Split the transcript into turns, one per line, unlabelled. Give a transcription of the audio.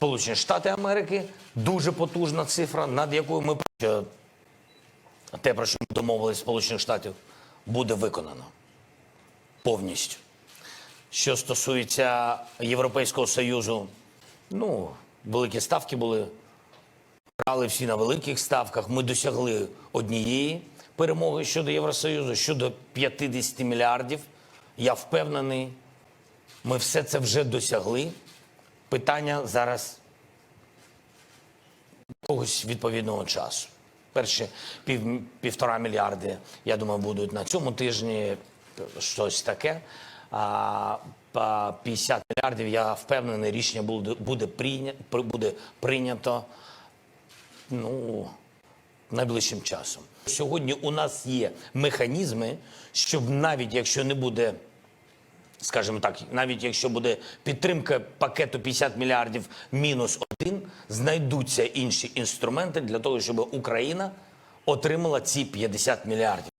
Сполучені Штати Америки дуже потужна цифра, над якою ми те, про що ми домовились Сполучених Штатів, буде виконано повністю. Що стосується Європейського Союзу, ну, великі ставки були, грали всі на великих ставках. Ми досягли однієї перемоги щодо Євросоюзу, щодо 50 мільярдів. Я впевнений, ми все це вже досягли. Питання зараз якогось відповідного часу. Перші пів, півтора мільярди, я думаю, будуть на цьому тижні щось таке. А па 50 мільярдів, я впевнений, рішення буде, буде, прийня, буде прийнято ну, найближчим часом. Сьогодні у нас є механізми, щоб навіть якщо не буде скажімо так, навіть якщо буде підтримка пакету 50 мільярдів мінус один, знайдуться інші інструменти для того, щоб Україна отримала ці 50 мільярдів.